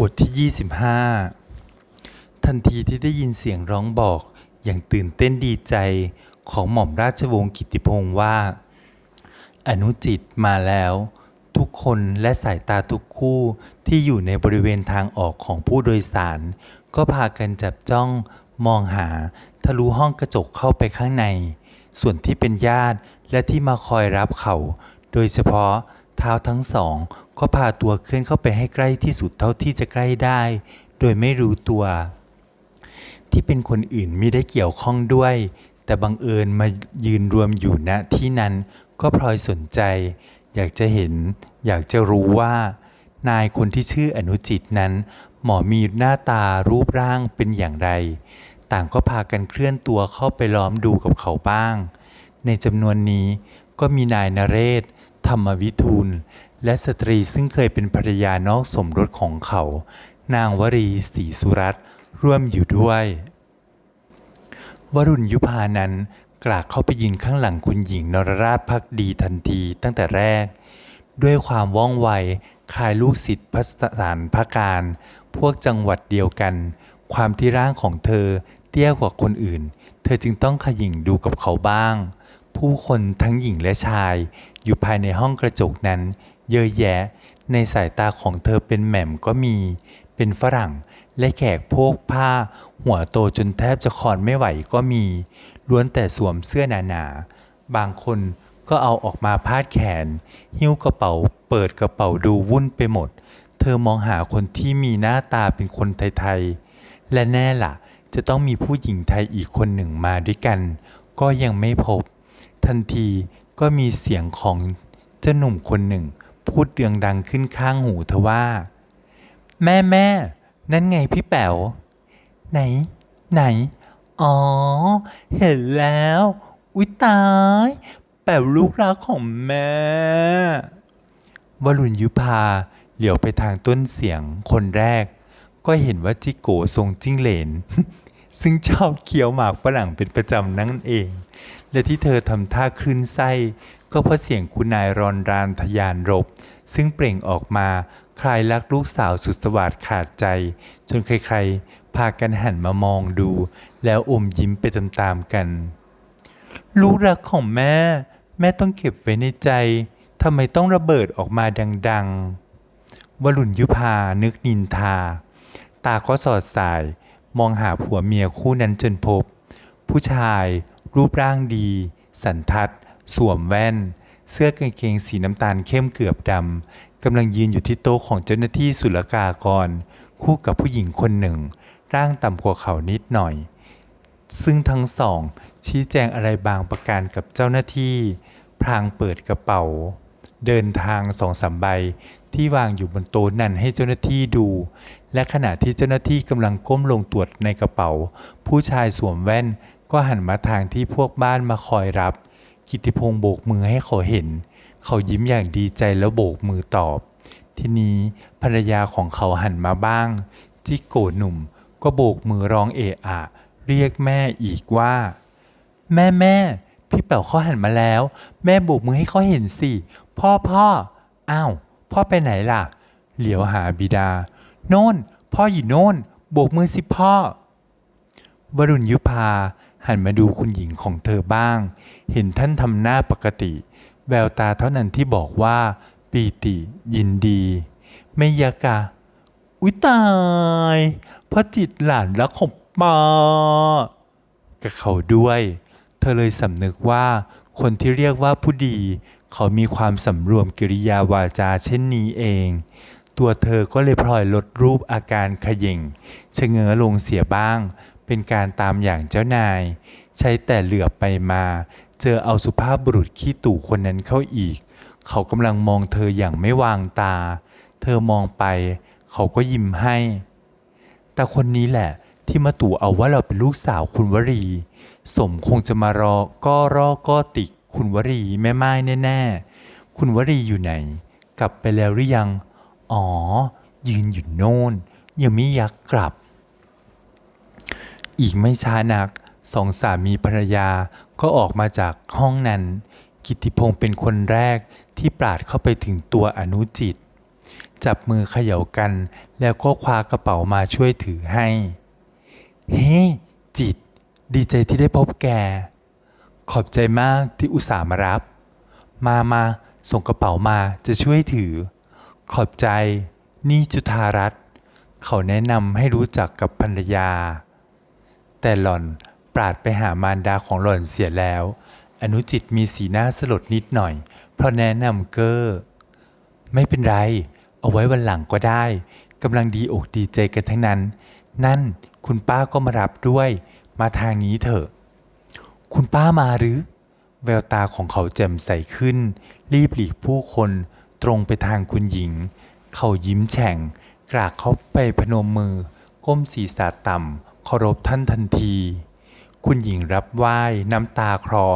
บทที่ 25 ทันทีที่ได้ยินเสียงร้องบอกอย่างตื่นเต้นดีใจของหม่อมราชวงศ์กิติพงศ์ว่า อนุจิตมาแล้ว ทุกคนและสายตาทุกคู่ที่อยู่ในบริเวณทางออกของผู้โดยสาร ก็พากันจับจ้องมองหาทะลุห้องกระจกเข้าไปข้างใน ส่วนที่เป็นญาติและที่มาคอยรับเขา โดยเฉพาะ เท้าทั้งสองก็พาตัวเคลื่อนเข้าไปให้ใกล้ที่สุดเท่าที่จะใกล้ได้ โดยไม่รู้ตัว ที่เป็นคนอื่นไม่ได้เกี่ยวข้องด้วย แต่บังเอิญมายืนรวมอยู่ณที่นั้นก็พลอยสนใจ อยากจะเห็น อยากจะรู้ว่า นายคนที่ชื่ออนุจิตนั้น หมอมีหน้าตารูปร่างเป็นอย่างไร ต่างก็พากันเคลื่อนตัวเข้าไปล้อมดูกับเขาบ้าง ในจำนวนนี้ก็มีนายนเรศ ธรรมวิทูล และสตรีซึ่งเคยเป็นภรรยานอกสมรสของเขา นางวรีศรีสุรัตร่วมอยู่ด้วย วรุณยุพานั้นกลากเข้าไปยืนข้างหลังคุณหญิงนรราชพักดีทันทีตั้งแต่แรก ด้วยความว่องไวคลายลูกศิษย์พระสถานพระการ พวกจังหวัดเดียวกัน ความที่ร่างของเธอเตี้ยกว่าคนอื่น เธอจึงต้องขยิ่งดูกับเขาบ้าง ผู้คนทั้งหญิงและชาย อยู่ภายในห้องกระจกนั้น เยอะแยะ ในสายตาของเธอเป็นแหม่มก็มี เป็นฝรั่งและแขกพวกผ้า หัวโตจนแทบจะคลอนไม่ไหวก็มี ล้วนแต่สวมเสื้อหนาๆ บางคนก็เอาออกมาพาดแขน หิ้วกระเป๋า เปิดกระเป๋าดูวุ่นไปหมด เธอมองหาคนที่มีหน้าตาเป็นคนไทยๆ และแน่ล่ะ จะต้องมีผู้หญิงไทยอีกคนหนึ่งมาด้วยกัน ก็ยังไม่พบ ทันที ก็มีเสียงของเจ้าหนุ่มคนหนึ่ง พูดเดืองดังขึ้นข้างหูเธอว่า แม่แม่ นั่นไงพี่แป๋ว ไหน ไหน อ๋อ เห็นแล้ว อุ๊ยตาย แป๋วลูกรักของแม่วรุณยุพาเหลียวไปทางต้นเสียงคนแรก ก็เห็นว่าจิโกทรงจิ้งเหลน ซึ่งชอบเคี้ยวหมากฝรั่งเป็นประจำนั่นเอง และที่เธอทำท่าคลื่นไส้ ก็เพราะเสียงคุณนายรอนรานทยานรบ ซึ่งเปล่งออกมาคลายรักลูกสาวสุดสวัสดขาดใจ จนใครๆ พากันหันมามองดู แล้วอมยิ้มไปตามๆกัน ลูกรักของแม่ แม่ต้องเก็บไว้ในใจทำไมต้องระเบิดออกมาดัง ๆวรุณยุพานึกนินทา ตาก็สอดสาย มองหาผัวเมียคู่นั้นจนพบ ผู้ชาย รูปร่างดี สันทัด สวมแว่น เสื้อกางเกงสีน้ำตาลเข้มเกือบดำกำลังยืนอยู่ที่โต๊ะของเจ้าหน้าที่ศุลกากร คู่กับผู้หญิงคนหนึ่ง ร่างต่ำกว่าเขานิดหน่อย ซึ่งทั้งสอง ชี้แจงอะไรบางประการกับเจ้าหน้าที่พลางเปิดกระเป๋า เดินทางสองสามใบ ที่วางอยู่บนโต๊ะนั้นให้เจ้าหน้าที่ดู และขณะที่เจ้าหน้าที่กำลังก้มลงตรวจในกระเป๋า ผู้ชายสวมแว่นก็หันมาทางที่พวกบ้านมาคอยรับ กิติพงศ์โบกมือให้เขาเห็น เขายิ้มอย่างดีใจแล้วโบกมือตอบ ทีนี้ภรรยาของเขาหันมาบ้าง จิโกหนุ่มก็โบกมือร้องเอะอะ เรียกแม่อีกว่า แม่แม่พี่แป๋วเขาหันมาแล้ว แม่โบกมือให้เขาเห็นสิ พ่อพ่ออ้าว พ่อไปไหนล่ะ เหลียวหาบิดา โน่น พ่ออยู่โน่น โบกมือสิพ่อ วรุณยุพาหันมาดูคุณหญิงของเธอบ้าง เห็นท่านทำหน้าปกติ แววตาเท่านั้นที่บอกว่า ปีติยินดี ไม่ยากะ อุ๊ยตายพระจิตหลานรักของป้ากับเขาด้วย เธอเลยสำนึกว่าคนที่เรียกว่าผู้ดี เขามีความสำรวมกิริยาวาจาเช่นนี้เอง ตัวเธอก็เลยพลอยลดรูปอาการขย่งชะเง้อลงเสียบ้าง เป็นการตามอย่างเจ้านาย ใช้แต่เหลือบไปมา เจอเอาสุภาพบุรุษขี้ตู่คนนั้นเข้าอีก เขากำลังมองเธออย่างไม่วางตา เธอมองไป เขาก็ยิ้มให้ แต่คนนี้แหละที่มาตู่เอาว่าเราเป็นลูกสาวคุณวรี สมคงจะมารอก็รอก็ติก คุณวรีแม่ไม้แน่ๆ คุณวรีอยู่ไหน กลับไปแล้วหรือยัง อ๋อ ยืนอยู่โน่น ยังไม่ยักกลับ อีกไม่ช้านักสองสามีภรรยาก็ออกมาจากห้องนั้น กิติพงศ์เป็นคนแรกที่ปราดเข้าไปถึงตัวอนุจิตจจับมือเขย่ากัน แล้วก็คว้ากระเป๋ามาช่วยถือให้ เฮ้ จิต ดีใจที่ได้พบแก ขอบใจมากที่อุตส่าห์มารับ มามาส่งกระเป๋ามาจะช่วยถือ ขอบใจ นี่จุธารัตน์เขาแนะนำให้รู้จักกับภรรยา แต่หล่อนปราดไปหามารดาของหล่อนเสียแล้ว อนุจิตมีสีหน้าสลดนิดหน่อย เพราะแนะนำเกอร์ไม่เป็นไร เอาไว้วันหลังก็ได้กำลังดีอกดีใจกันทั้งนั้น นั่นคุณป้าก็มารับด้วย มาทางนี้เถอะ คุณป้ามาหรือ แววตาของเขาแจ่มใสขึ้น รีบหลีกผู้คนตรงไปทางคุณหญิง เขายิ้มแฉ่ง กรากเขาไปพนมมือ ก้มศีรษะต่ำเคารพท่านทันที คุณหญิงรับไหว้น้ำตาคลอ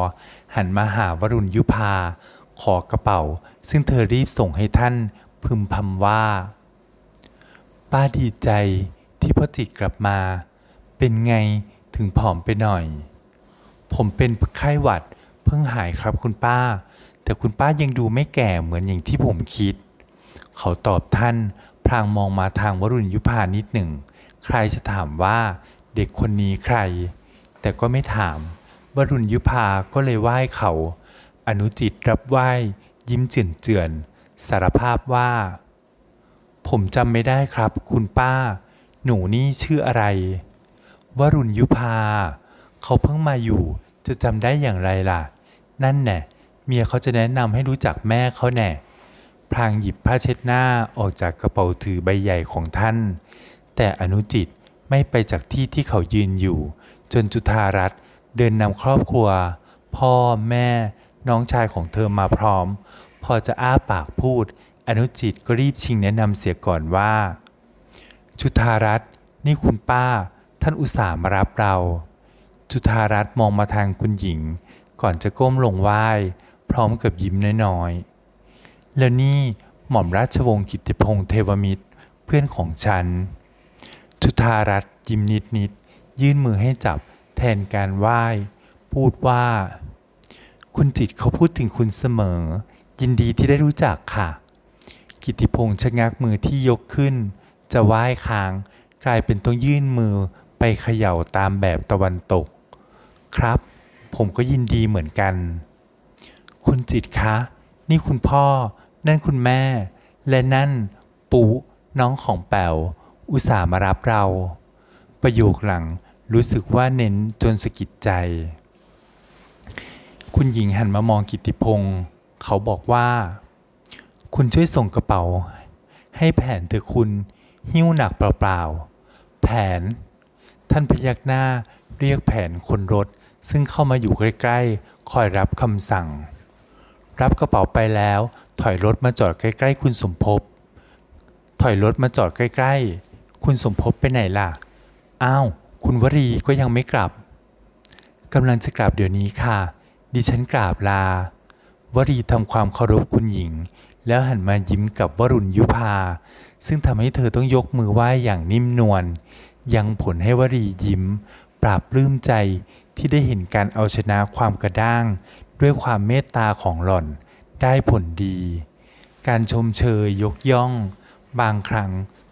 หันมาหาวรุณยุพา ขอกระเป๋า ซึ่งเธอรีบส่งให้ท่านพึมพำว่า ป้าดีใจที่พ่อจิตกลับมา เป็นไงถึงผอมไปหน่อย ผมเป็นไข้หวัด เพิ่งหายครับคุณป้า แต่คุณป้ายังดูไม่แก่เหมือนอย่างที่ผมคิด เขาตอบท่าน พลางมองมาทางวรุณยุพานิดหนึ่ง ใครจะถามว่าเด็กคนนี้ใคร แต่ก็ไม่ถาม วรุณยุพาก็เลยไหว้เขา อนุจิตรับไหว้ ยิ้มเจือนเจือนสารภาพว่า ผมจำไม่ได้ครับ คุณป้า หนูนี่ชื่ออะไร วรุณยุพา เขาเพิ่งมาอยู่จะจำได้อย่างไรล่ะ นั่นแน่เมียเขาจะแนะนำให้รู้จักแม่เขาแน่พลางหยิบผ้าเช็ดหน้าออกจากกระเป๋าถือใบใหญ่ของท่าน แต่อนุจิตไม่ไปจากที่ที่เขายืนอยู่ จนจุธารัตน์เดินนำครอบครัว พ่อแม่น้องชายของเธอมาพร้อม พอจะอ้าปากพูด อนุจิตก็รีบชิงแนะนำเสียก่อนว่า จุธารัตน์นี่คุณป้า ท่านอุตส่าห์มารับเรา จุธารัตน์มองมาทางคุณหญิง ก่อนจะก้มลงไหว้ พร้อมกับยิ้มน้อยๆ แล้วนี่หม่อมราชวงศ์กิติพงษ์เทวมิตรเพื่อนของฉัน จุธารัตน์ยิ้มนิดๆ ยื่นมือให้จับแทนการไหว้ พูดว่า คุณจิตเขาพูดถึงคุณเสมอ ยินดีที่ได้รู้จักค่ะ กิตติพงษ์ชะงักมือที่ยกขึ้น จะไหว้ค้าง กลายเป็นต้องยื่นมือไปเขย่าตามแบบตะวันตก ครับ ผมก็ยินดีเหมือนกัน คุณจิตคะ นี่คุณพ่อ นั่นคุณแม่ และนั่นปูน้องของแป๋วอุตส่าห์มารับเรา ประโยคหลังรู้สึกว่าเน้นจนสะกิดใจ คุณหญิงหันมามองกิติพงศ์เขาบอกว่า คุณช่วยส่งกระเป๋า ให้แผนเถอะคุณหิ้วหนักเปล่าๆ แผน ท่านพยักหน้าเรียกแผนคนรถ ซึ่งเข้ามาอยู่ใกล้ๆ คอยรับคำสั่ง รับกระเป๋าไปแล้วถอยรถมาจอดใกล้ๆ คุณสมภพ ถอยรถมาจอดใกล้ๆ คุณสมภพไปไหนล่ะ อ้าว คุณวรีก็ยังไม่กลับ กำลังจะกลับเดี๋ยวนี้ค่ะ ดิฉันกราบลา วรีทำความเคารพคุณหญิง แล้วหันมายิ้มกับวรุณยุพา ซึ่งทำให้เธอต้องยกมือไหว้อย่างนิ่มนวล ยังผลให้วรียิ้ม ปราบปลื้มใจ ที่ได้เห็นการเอาชนะความกระด้าง ด้วยความเมตตาของหล่อนได้ผลดี การชมเชยยกย่อง บางครั้ง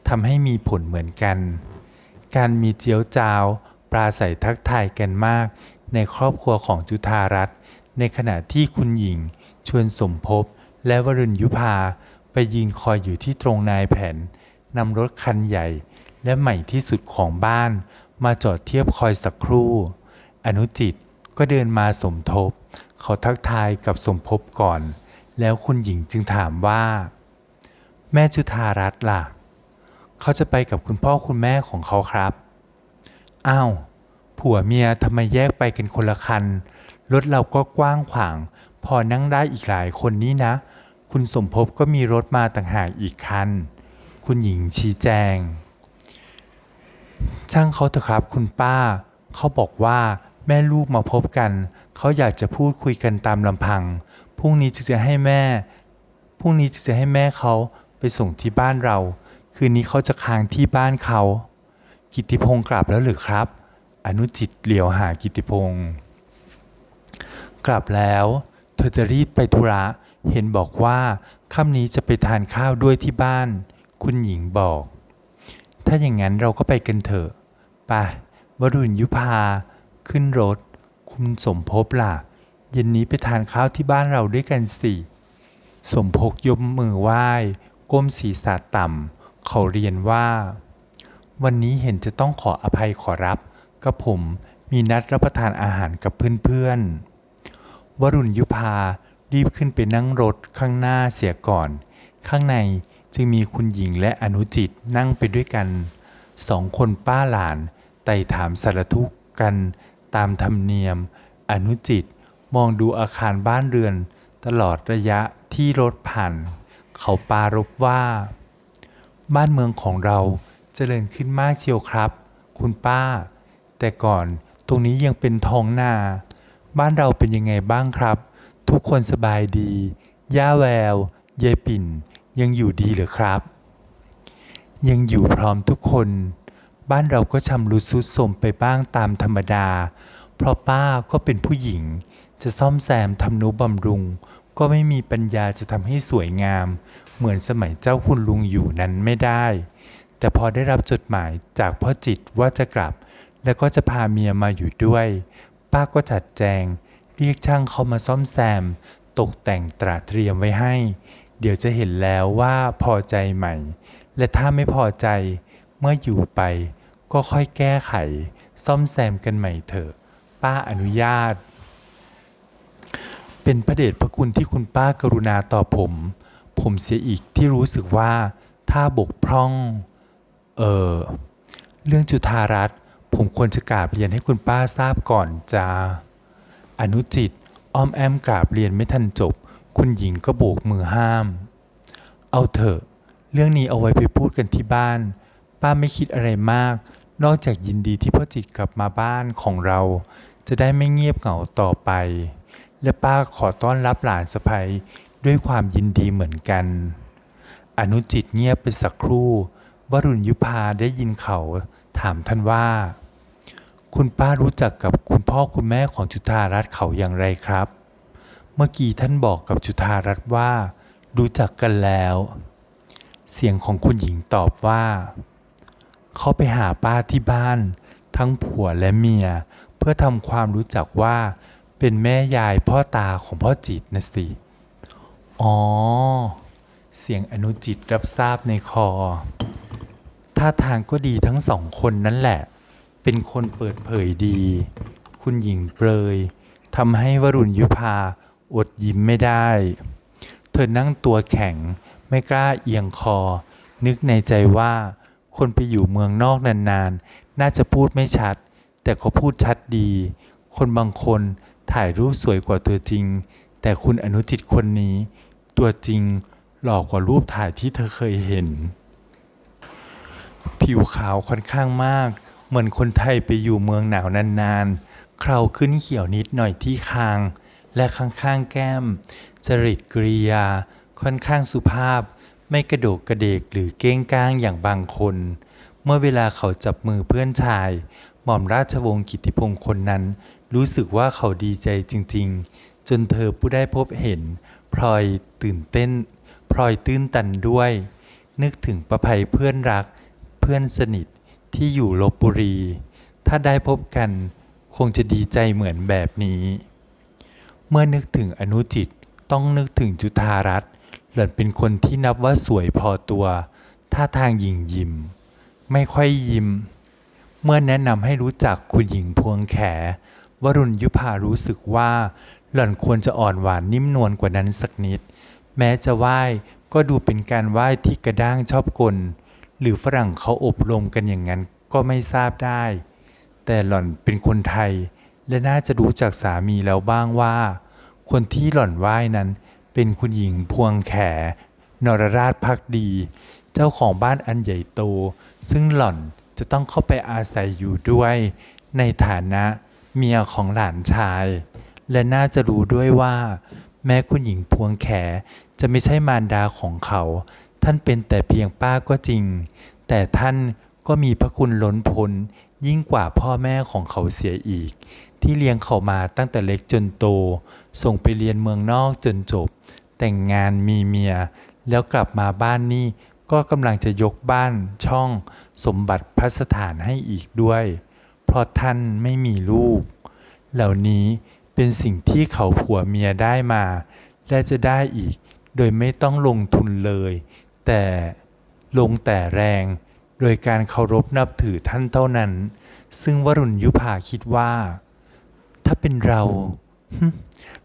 ทำให้มีผลเหมือนกัน การมีเจียวจาว ปราศัยทักทายกันมาก ในครอบครัวของจุธารัตน์ในขณะที่คุณหญิง ชวนสมภพและวรุณยุพาไปยืนคอยอยู่ที่ตรงนายแผนนำรถคันใหญ่และใหม่ที่สุดของบ้านมาจอดเทียบคอยสักครู่ อนุจิตก็เดินมาสมทบ เขาทักทายกับสมภพก่อน แล้วคุณหญิงจึงถามว่า แม่จุธารัตน์ล่ะ เขาจะไปกับคุณพ่อคุณแม่ของเขาครับ อ้าว ผัวเมียทำไมแยกไปกันคนละคัน รถเราก็กว้างขวาง พอนั่งได้อีกหลายคนนี่นะ คุณสมภพก็มีรถมาต่างหากอีกคัน คุณหญิงชี้แจง ช่างเขาเถอะครับคุณป้า เขาบอกว่า แม่ลูกมาพบกัน เขาอยากจะพูดคุยกันตามลำพัง พรุ่งนี้จึงจะให้แม่ พรุ่งนี้จึงจะให้แม่เขาไปส่งที่บ้านเรา คืนนี้เขาจะค้างที่บ้านเขา กิติพงศ์กลับแล้วหรือครับ อนุจิตเหลียวหากิตติพงศ์กลับแล้ว เธอจะรีบไปธุระ เห็นบอกว่าค่ำนี้จะไปทานข้าวด้วยที่บ้าน คุณหญิงบอก ถ้าอย่างนั้นเราก็ไปกันเถอะไปวรุณยุพา ขึ้นรถ คุณสมภพล่ะ เย็นนี้ไปทานข้าวที่บ้านเราด้วยกันสิ สมภพยกมือไหว้ก้มศีรษะต่ำ เขาเรียนว่า วันนี้เห็นจะต้องขออภัยขอรับกับผมมีนัดรับประทานอาหารกับเพื่อนๆ วรุณยุพารีบขึ้นไปนั่งรถข้างหน้าเสียก่อน ข้างในจึงมีคุณหญิงและอนุจิตนั่งไปด้วยกัน สองคนป้าหลานไต่ถามสารทุกข์กัน ตามธรรมเนียม อนุจิต มองดูอาคารบ้านเรือน ตลอดระยะที่รถผ่าน เขาปารบว่า บ้านเมืองของเราเจริญขึ้นมากเชียวครับ คุณป้า แต่ก่อนตรงนี้ยังเป็นท้องนา บ้านเราเป็นยังไงบ้างครับ ทุกคนสบายดี ย่าแวว ยายปิ่น ยังอยู่ดีหรือครับ ยังอยู่พร้อมทุกคน บ้านเราก็ชำรุดทรุดโทรมไปบ้างตามธรรมดา เพราะป้าก็เป็นผู้หญิง จะซ่อมแซมทำนุบำรุง ก็ไม่มีปัญญาจะทำให้สวยงาม เหมือนสมัยเจ้าคุณลุงอยู่นั้นไม่ได้ แต่พอได้รับจดหมายจากพ่อจิตว่าจะกลับ แล้วก็จะพาเมียมาอยู่ด้วย ป้าก็จัดแจง เรียกช่างเขามาซ่อมแซม ตกแต่งตราเตรียมไว้ให้ เดี๋ยวจะเห็นแล้วว่าพอใจใหม่ และถ้าไม่พอใจเมื่ออยู่ไป ก็ค่อยแก้ไข ซ่อมแซมกันใหม่เถอะ ป้าอนุญาต เป็นพระเดชพระคุณที่คุณป้ากรุณาต่อผม ผมเสียอีกที่รู้สึกว่า ถ้าบกพร่อง เออ เรื่องจุธารัตน์ผมควรจะกราบเรียนให้คุณป้าทราบก่อนจะ อนุจิต อ้อมแอมกราบเรียนไม่ทันจบ คุณหญิงก็โบกมือห้าม เอาเถอะ เรื่องนี้เอาไว้ไปพูดกันที่บ้าน ป้าไม่คิดอะไรมาก นอกจากยินดีที่พ่อจิตกลับมาบ้านของเรา จะได้ไม่เงียบเหงาต่อไป และป้าขอต้อนรับหลานสะใภ้ด้วยความยินดีเหมือนกัน อนุจิตเงียบไปสักครู่ วรุณยุพาได้ยินเขาถามท่านว่า คุณป้ารู้จักกับคุณพ่อคุณแม่ของจุธารัตน์เขาอย่างไรครับ เมื่อกี้ท่านบอกกับจุธารัตน์ว่า รู้จักกันแล้ว เสียงของคุณหญิงตอบว่า เขาไปหาป้าที่บ้าน ทั้งผัวและเมีย เพื่อทำความรู้จักว่า เป็นแม่ยายพ่อตาของพ่อจิตนะสิ อ๋อ เสียงอนุจิตรับทราบในคอ ท่าทางก็ดีทั้งสองคนนั่นแหละ เป็นคนเปิดเผยดี คุณหญิงเปรยทำให้วรุณยุพาอดยิ้มไม่ได้ เธอนั่งตัวแข็งไม่กล้าเอียงคอ นึกในใจว่า คนไปอยู่เมืองนอกนานๆ น่าจะพูดไม่ชัด แต่เขาพูดชัดดี คนบางคนถ่ายรูปสวยกว่าตัวจริง แต่คุณอนุจิตคนนี้ ตัวจริงหล่อกว่ารูปถ่ายที่เธอเคยเห็น ผิวขาวค่อนข้างมาก เหมือนคนไทยไปอยู่เมืองหนาวนานๆ เคราขึ้นเขียวนิดหน่อยที่คาง และข้างๆแก้ม จริตกริยา ค่อนข้างสุภาพ ไม่กระโดกกระเดกหรือเก้งก้างอย่างบางคน เมื่อเวลาเขาจับมือเพื่อนชาย หม่อมราชวงศ์กิตติพงศ์คนนั้น รู้สึกว่าเขาดีใจจริง ๆ จนเธอผู้ได้พบเห็น พลอยตื่นเต้น พลอยตื้นตันด้วย นึกถึงประภัยเพื่อนรัก เพื่อนสนิทที่อยู่ลบบุรี ถ้าได้พบกันคงจะดีใจเหมือนแบบนี้ เมื่อนึกถึงอนุจิตต้องนึกถึงจุธารัตน์ หล่อนเป็นคนที่นับว่าสวยพอตัว ท่าทางหยิ่งยิ้ม ไม่ค่อยยิ้ม เมื่อแนะนำให้รู้จักคุณหญิงพวงแข วรุณยุพารู้สึกว่า หล่อนควรจะอ่อนหวานนิ่มนวลกว่านั้นสักนิด แม้จะไหว้ก็ดูเป็นการไหว้ที่กระด้างชอบกล หรือฝรั่งเขาอบรมกันอย่างนั้นก็ไม่ทราบได้ แต่หล่อนเป็นคนไทย และน่าจะรู้จักสามีแล้วบ้างว่า คนที่หล่อนไหว้นั้น เป็นคุณหญิงพวงแข นรราชพักดี เจ้าของบ้านอันใหญ่โต ซึ่งหล่อนจะต้องเข้าไปอาศัยอยู่ด้วย ในฐานะเมียของหลานชาย และน่าจะรู้ด้วยว่า แม้คุณหญิงพวงแขจะไม่ใช่มารดาของเขา ท่านเป็นแต่เพียงป้าก็จริง แต่ท่านก็มีพระคุณล้นพ้น ยิ่งกว่าพ่อแม่ของเขาเสียอีก ที่เลี้ยงเขามาตั้งแต่เล็กจนโต ส่งไปเรียนเมืองนอกจนจบ แต่งงานมีเมีย แล้วกลับมาบ้านนี่ก็กำลังจะยกบ้านช่องสมบัติพัสถานให้อีกด้วย เพราะท่านไม่มีลูก เหล่านี้เป็นสิ่งที่เขาผัวเมียได้มา และจะได้อีก โดยไม่ต้องลงทุนเลย แต่ลงแต่แรง โดยการเคารพนับถือท่านเท่านั้น ซึ่งวรุณยุภาคิดว่า ถ้าเป็นเรา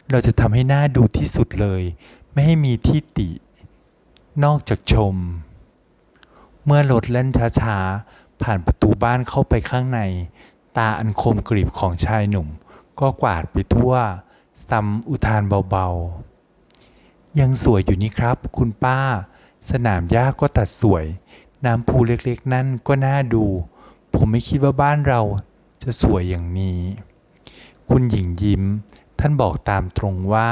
เราจะทำให้หน้าดูที่สุดเลย ไม่ให้มีที่ติ นอกจากชม เมื่อรถเล่นช้าๆ ผ่านประตูบ้านเข้าไปข้างใน ตาอันคมกริบของชายหนุ่ม ก็กวาดไปทั่ว ซ้ำอุทานเบาๆ ยังสวยอยู่นี่ครับ คุณป้า สนามหญ้าก็ตัดสวย น้ำพุเล็กๆ นั่นก็น่าดู ผมไม่คิดว่าบ้านเราจะสวยอย่างนี้ คุณหญิงยิ้ม ท่านบอกตามตรงว่า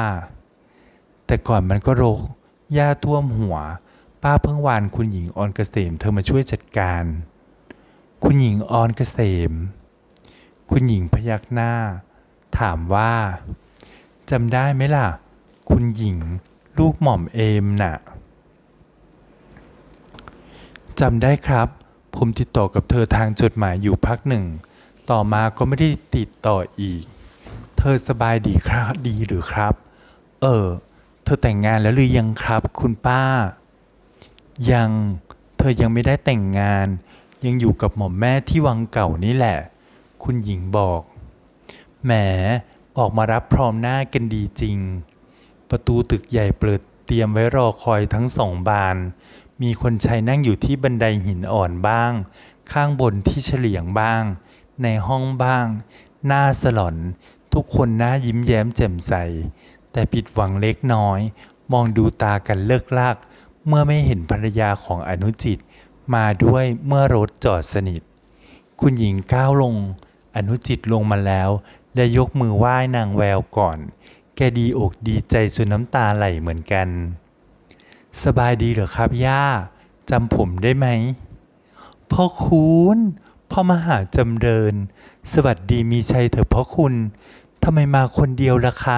แต่ก่อนมันก็รกหญ้าท่วมหัว ป้าเพิ่งวานคุณหญิงออนเกษมเธอมาช่วยจัดการ คุณหญิงออนเกษม คุณหญิงพยักหน้า ถามว่าจำได้ไหมล่ะ คุณหญิงลูกหม่อมเอมน่ะ จำได้ครับ ผมติดต่อกับเธอทางจดหมายอยู่พักหนึ่ง ต่อมาก็ไม่ได้ติดต่ออีก เธอสบายดีครับดีหรือครับ เออ เธอแต่งงานแล้วหรือยังครับ คุณป้า ยัง เธอยังไม่ได้แต่งงาน ยังอยู่กับหม่อมแม่ที่วังเก่านี่แหละ คุณหญิงบอก แหม ออกมารับพร้อมหน้ากันดีจริง ประตูตึกใหญ่เปิดเตรียมไว้รอคอยทั้งสองบาน มีคนใช้นั่งอยู่ที่บันไดหินอ่อนบ้าง ข้างบนที่เฉลียงบ้าง ในห้องบ้าง หน้าสลอน ทุกคนหน้ายิ้มแย้มแจ่มใส แต่ผิดหวังเล็กน้อย มองดูตากันเลิกลาก เมื่อไม่เห็นภรรยาของอนุจิต มาด้วยเมื่อรถจอดสนิท คุณหญิงก้าวลง อนุจิตลงมาแล้วและยกมือไหว้นางแววก่อน แกดีอกดีใจจนน้ำตาไหลเหมือนกัน สบายดีเหรอครับ ย่าจำผมได้ไหม พ่อคุณพ่อมหาจำเริญ สวัสดีมีชัยเถอะพ่อคุณทำไมมาคนเดียวล่ะคะ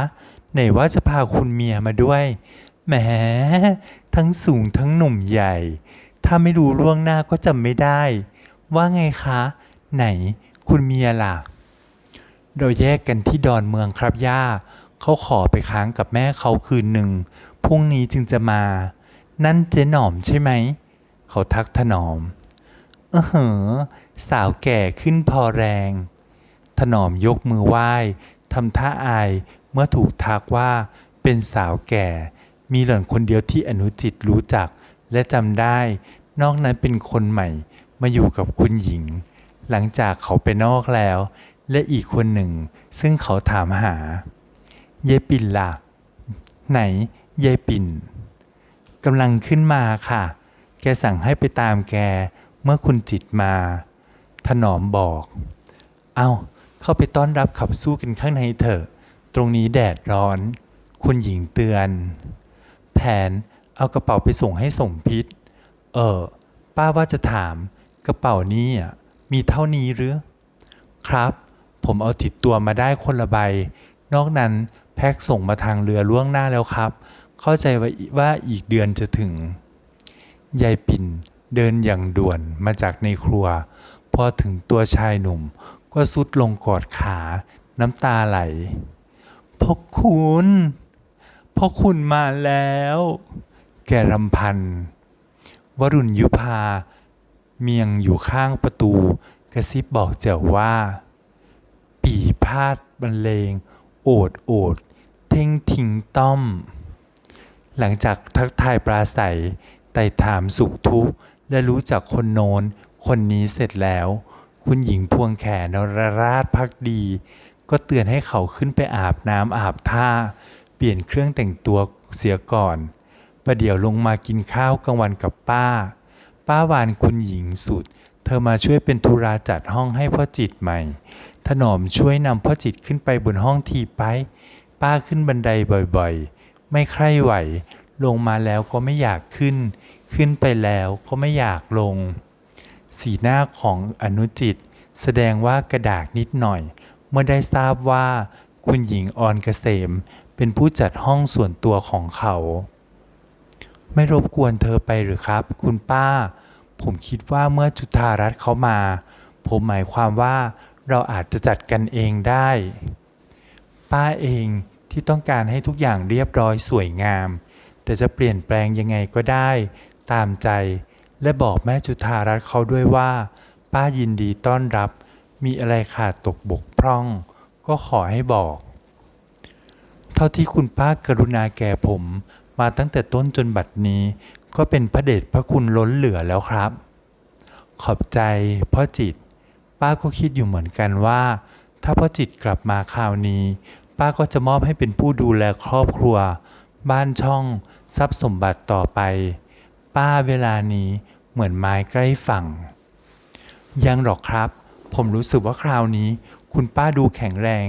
ไหนว่าจะพาคุณเมียมาด้วยแหมทั้งสูงทั้งหนุ่มใหญ่ ถ้าไม่รู้ล่วงหน้าก็จำไม่ได้ ว่าไงคะ ไหนคุณเมียล่ะ เราแยกกันที่ดอนเมืองครับย่าเขาขอไปค้างกับแม่เขาคืนหนึ่งพรุ่งนี้จึงจะมา นั่นเจ๊หนอมใช่ไหม เขาทักถนอม เออเหอสาวแก่ขึ้นพอแรง ถนอมยกมือไหว้ทำท่าอายเมื่อถูกทักว่าเป็นสาวแก่ มีหล่อนคนเดียวที่อนุจิตรู้จัก และจำได้ นอกนั้นเป็นคนใหม่ มาอยู่กับคุณหญิง หลังจากเขาไปนอกแล้ว และอีกคนหนึ่ง ซึ่งเขาถามหา เยายปิ่นล่ะ ไหน เยายปิ่น กำลังขึ้นมาค่ะ แกสั่งให้ไปตามแกเมื่อคุณจิตมา ถนอมบอก เอาเข้าไปต้อนรับขับสู้กันข้างในเถอะ ตรงนี้แดดร้อน คุณหญิงเตือน แผนเอากระเป๋าไปส่งให้สมพิษ เออ ป้าว่าจะถามกระเป๋านี้อะมีเท่านี้หรือ ครับ ผมเอาติดตัวมาได้คนละใบ นอกนั้นแพ็คส่งมาทางเรือล่วงหน้าแล้วครับ เข้าใจว่าว่าอีกเดือนจะถึง ยายปิ่นเดินอย่างด่วนมาจากในครัว พอถึงตัวชายหนุ่ม ก็สุดลงกอดขาน้ำตาไหลพ่อคุณพ่อคุณมาแล้ว แกรำพันวรุณยุพา เมียงอยู่ข้างประตู กระซิบบอกเจ้าว่า ปีพาดบรรเลง โอดโอด เท่งทิ้งต้อม หลังจากทักทายปราศัยไต่ถามสุขทุกข์และรู้จักคนโน้น คนนี้เสร็จแล้ว คุณหญิงพวงแขนรราชพักดี ก็เตือนให้เขาขึ้นไปอาบน้ำอาบท่า เปลี่ยนเครื่องแต่งตัวเสียก่อนประเดี๋ยวลงมากินข้าวกลางวันกับป้า ป้าวานคุณหญิงสุด เธอมาช่วยเป็นธุราจัดห้องให้พ่อจิตใหม่ ถนอมช่วยนำพ่อจิตขึ้นไปบนห้องทีไป ป้าขึ้นบันไดบ่อยๆ ไม่ใคร่ไหว ลงมาแล้วก็ไม่อยากขึ้น ขึ้นไปแล้วก็ไม่อยากลง สีหน้าของอนุจิต แสดงว่ากระดากนิดหน่อย เมื่อได้ทราบว่าคุณหญิงออนเกษม เป็นผู้จัดห้องส่วนตัวของเขา ไม่รบกวนเธอไปหรือครับ คุณป้า ผมคิดว่าเมื่อจุธารัตน์เขามา ผมหมายความว่าเราอาจจะจัดกันเองได้ ป้าเอง ที่ต้องการให้ทุกอย่างเรียบร้อยสวยงาม แต่จะเปลี่ยนแปลงยังไงก็ได้ ตามใจ และบอกแม่จุธารัตน์เขาด้วยว่า ป้ายินดีต้อนรับ มีอะไรขาดตกบกพร่อง ก็ขอให้บอก เท่าที่คุณป้ากรุณาแก่ผม มาตั้งแต่ต้นจนบัดนี้ ก็เป็นพระเดชพระคุณล้นเหลือแล้วครับ ขอบใจพ่อจิต ป้าก็คิดอยู่เหมือนกันว่าถ้าพ่อจิตกลับมาคราวนี้ ป้าก็จะมอบให้เป็นผู้ดูแลครอบครัว บ้านช่องทรัพย์สมบัติต่อไป ป้าเวลานี้เหมือนไม้ใกล้ฝั่ง ยังหรอกครับ ผมรู้สึกว่าคราวนี้ คุณป้าดูแข็งแรง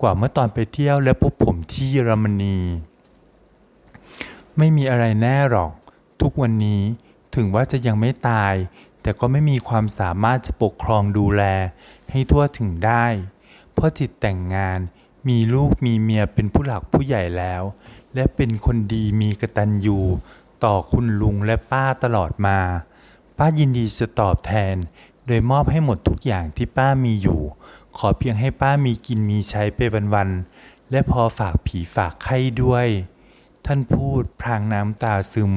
กว่าเมื่อตอนไปเที่ยวและพบผมที่เยอรมนี ไม่มีอะไรแน่หรอก ทุกวันนี้ถึงว่าจะยังไม่ตาย แต่ก็ไม่มีความสามารถจะปกครองดูแลให้ทั่วถึงได้ เพราะจิตแต่งงาน มีลูกมีเมียเป็นผู้หลักผู้ใหญ่แล้ว และเป็นคนดีมีกตัญญูต่อคุณลุงและป้าตลอดมา ป้ายินดีจะตอบแทน โดยมอบให้หมดทุกอย่างที่ป้ามีอยู่ ขอเพียงให้ป้ามีกินมีใช้ไปวันๆและพอฝากผีฝากไข้ด้วย ท่านพูดพรางน้ำตาซึม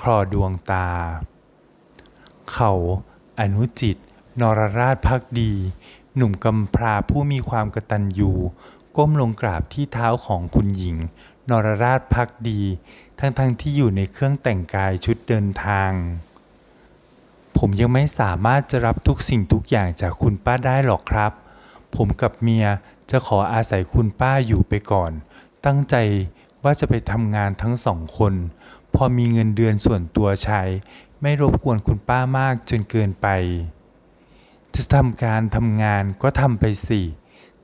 คลอดวงตา เขาอนุจิต นรราชพักดี หนุ่มกำพร้าผู้มีความกตัญญู ก้มลงกราบที่เท้าของคุณหญิง นรราชพักดี ทั้งๆทที่อยู่ในเครื่องแต่งกายชุดเดินทาง ผมยังไม่สามารถจะรับทุกสิ่งทุกอย่างจากคุณป้าได้หรอกครับ ผมกับเมียจะขออาศัยคุณป้าอยู่ไปก่อน ตั้งใจว่าจะไปทำงานทั้งสองคน พอมีเงินเดือนส่วนตัวใช้ ไม่รบกวนคุณป้ามากจนเกินไป จะทำการทำงานก็ทำไปสิ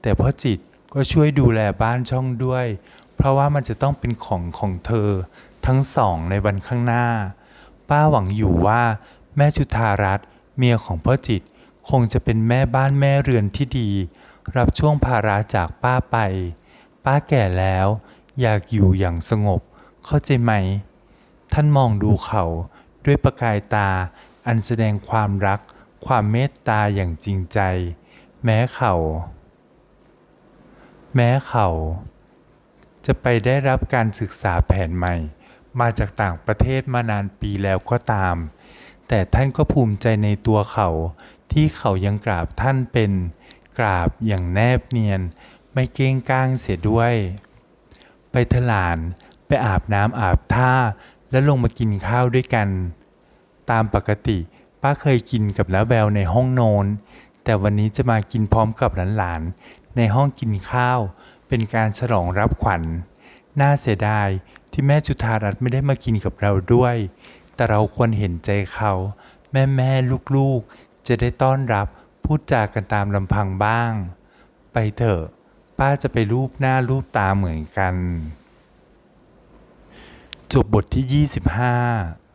แต่พ่อจิต ก็ช่วยดูแลบ้านช่องด้วย เพราะว่ามันจะต้องเป็นของของเธอ ทั้งสองในวันข้างหน้า ป้าหวังอยู่ว่า แม่จุธารัตน์เมียของพ่อจิต คงจะเป็นแม่บ้านแม่เรือนที่ดี รับช่วงภาระจากป้าไป ป้าแก่แล้ว อยากอยู่อย่างสงบ เข้าใจไหม ท่านมองดูเขาด้วยประกายตาอันแสดงความรัก ความเมตตาอย่างจริงใจ แม้เขา แม้เขา จะไปได้รับการศึกษาแผนใหม่ มาจากต่างประเทศมานานปีแล้วก็ตาม แต่ท่านก็ภูมิใจในตัวเขา ที่เขายังกราบท่านเป็นกราบอย่างแนบเนียน ไม่เก้งก้างเสียด้วย ไปเถอะหลานไปอาบน้ำอาบท่าแล้วลงมากินข้าวด้วยกัน ตามปกติป้าเคยกินกับน้าแบวในห้องโนนแต่วันนี้จะมากินพร้อมกับหลาน ในห้องกินข้าว เป็นการฉลองรับขวัญ น่าเสียดายที่แม่จุธารัตน์ไม่ได้มากินกับเราด้วย แต่เราควรเห็นใจเขา แม่แม่ลูกๆ จะได้ต้อนรับพูดจากันตามลำพังบ้าง ไปเถอะ ป้าจะไปรูปหน้ารูปตาเหมือนกัน จบบทที่ 25